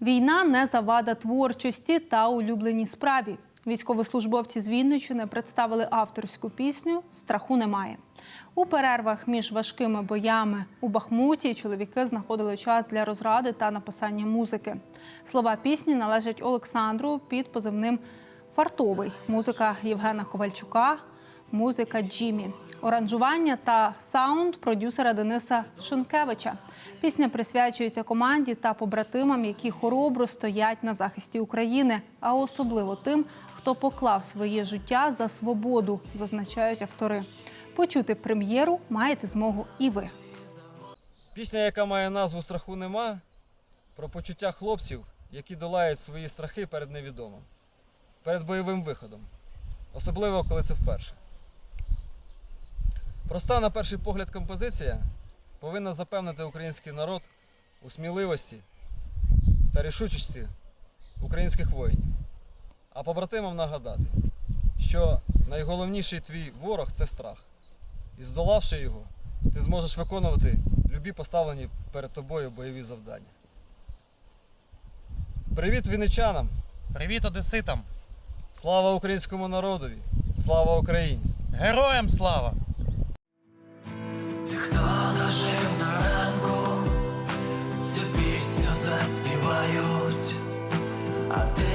Війна не завада творчості та улюбленій справі. Військовослужбовці з Вінниччини представили авторську пісню Страху немає. У перервах між важкими боями у Бахмуті чоловіки знаходили час для розради та написання музики. Слова пісні належать Олександру під позивним Фартовий. Музика Євгена Ковальчука, музика Джімі. Оранжування та саунд продюсера Дениса Шункевича. Пісня присвячується команді та побратимам, які хоробро стоять на захисті України, а особливо тим, хто поклав своє життя за свободу, зазначають автори. Почути прем'єру маєте змогу і ви. Пісня, яка має назву Страху нема, про почуття хлопців, які долають свої страхи перед невідомим, перед бойовим виходом, особливо коли це вперше. Проста, на перший погляд, композиція повинна запевнити український народ у сміливості та рішучості українських воїнів, а побратимам нагадати, що найголовніший твій ворог це страх. І здолавши його, ти зможеш виконувати любі поставлені перед тобою бойові завдання. Привіт вінничанам! Привіт одеситам! Слава українському народові! Слава Україні! Героям слава! Заспівають, а ти